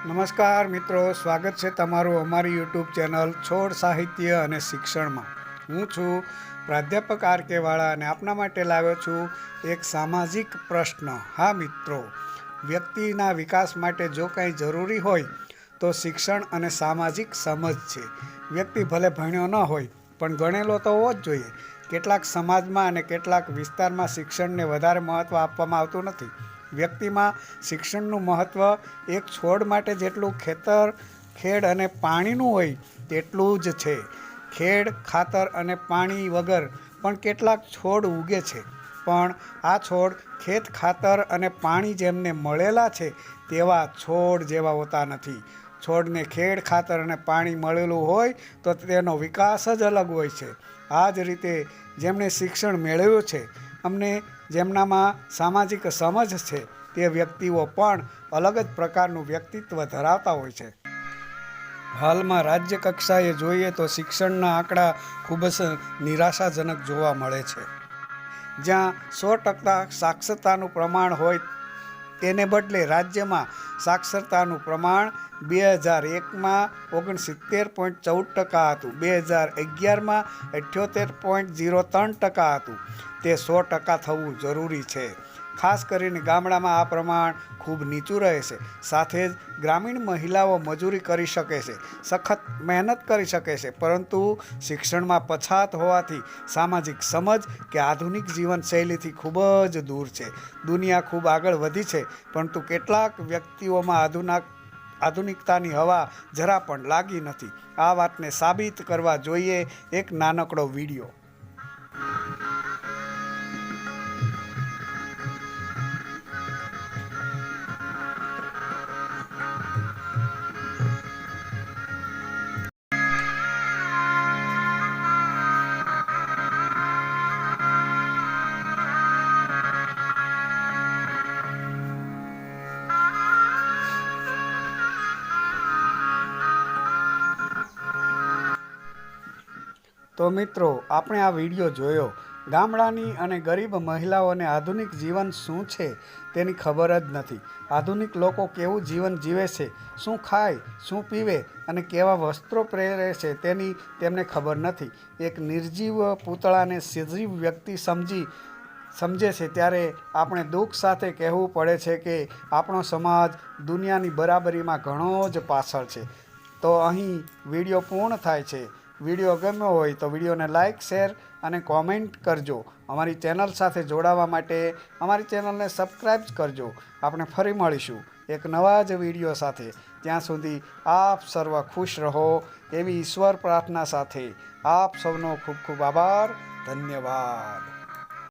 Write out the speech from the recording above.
નમસ્કાર મિત્રો, સ્વાગત છે તમારું અમારી યુટ્યુબ ચેનલ છોડ સાહિત્ય અને શિક્ષણમાં. હું છું પ્રાધ્યાપક આર કે વાળા અને આપના માટે લાવ્યો છું એક સામાજિક પ્રશ્ન. હા મિત્રો, વ્યક્તિના વિકાસ માટે જો કંઈ જરૂરી હોય તો શિક્ષણ અને સામાજિક સમજ છે. વ્યક્તિ ભલે ભણ્યો ન હોય, પણ ગણેલો તો હોવો જ જોઈએ. કેટલાક સમાજમાં અને કેટલાક વિસ્તારમાં શિક્ષણને વધારે મહત્ત્વ આપવામાં આવતું નથી. વ્યક્તિમાં શિક્ષણનું મહત્ત્વ એક છોડ માટે જેટલું ખેતર, ખેડ અને પાણીનું હોય તેટલું જ છે. ખેડ, ખાતર અને પાણી વગર પણ કેટલાક છોડ ઉગે છે. પણ આ છોડ ખેત, ખાતર અને પાણી જેમને મળેલા છે તેવા છોડ જેવા હોતા નથી. છોડને ખેડ, ખાતર અને પાણી મળેલું હોય તો તેનો વિકાસ જ અલગ હોય છે. આ જ રીતે જેમણે શિક્ષણ મેળવ્યું છે અમને જેમનામાં સામાજિક સમજ છે, તે વ્યક્તિઓ પણ અલગ જ પ્રકારનું વ્યક્તિત્વ ધરાવતા હોય છે. હાલમાં રાજ્ય કક્ષાએ જોઈએ તો શિક્ષણના આંકડા ખૂબ જ નિરાશાજનક જોવા મળે છે. જ્યાં સો ટકા સાક્ષરતાનું પ્રમાણ હોય તેને બદલે રાજ્યમાં સાક્ષરતાનું પ્રમાણ બે હજાર એકમાં ઓગણસિત્તેર પોઈન્ટ ચૌદ ટકા હતું. બે હજાર અગિયારમાં અઠ્યોતેર પોઈન્ટ ઝીરો ત્રણ ટકા હતું. તે સો ટકા થવું જરૂરી છે. ખાસ કરીને ગામડામાં આ પ્રમાણ ખૂબ નીચું રહે છે. સાથે જ ગ્રામીણ મહિલાઓ મજૂરી કરી શકે છે, સખત મહેનત કરી શકે છે, પરંતુ શિક્ષણમાં પછાત હોવાથી સામાજિક સમજ કે આધુનિક જીવનશૈલીથી ખૂબ જ દૂર છે. દુનિયા ખૂબ આગળ વધી છે, પરંતુ કેટલાક વ્યક્તિઓમાં આધુનિક, આધુનિકતાની હવા જરા પણ લાગી નથી. આ વાતને સાબિત કરવા જોઈએ એક નાનકડો વીડિયો. તો મિત્રો, આપણે આ વીડિયો જોયો. ગામડાની અને ગરીબ મહિલાઓને આધુનિક જીવન શું છે તેની ખબર જ નથી. આધુનિક લોકો કેવું જીવન જીવે છે, શું ખાય, શું પીવે અને કેવા વસ્ત્રો પહેરે છે તેની તેમને ખબર નથી. એક નિર્જીવ પૂતળાને સજીવ વ્યક્તિ સમજી, સમજે છે ત્યારે આપણે દુઃખ સાથે કહેવું પડે છે કે આપણો સમાજ દુનિયાની બરાબરીમાં ઘણો જ પાછળ છે. તો અહીં વીડિયો પૂર્ણ થાય છે. વીડિયો ગમ્યો હોય તો વિડીયોને લાઇક શેર અને કોમેન્ટ કરજો. અમારી ચેનલ સાથે જોડાવા માટે અમારી ચેનલને સબસ્ક્રાઈબ કરજો. આપણે ફરી મળીશું એક નવા જ વીડિયો સાથે. ત્યાં સુધી આપ સર્વ ખુશ રહો એવી ઈશ્વર પ્રાર્થના સાથે. આપ સૌનો ખૂબ ખૂબ આભાર. ધન્યવાદ.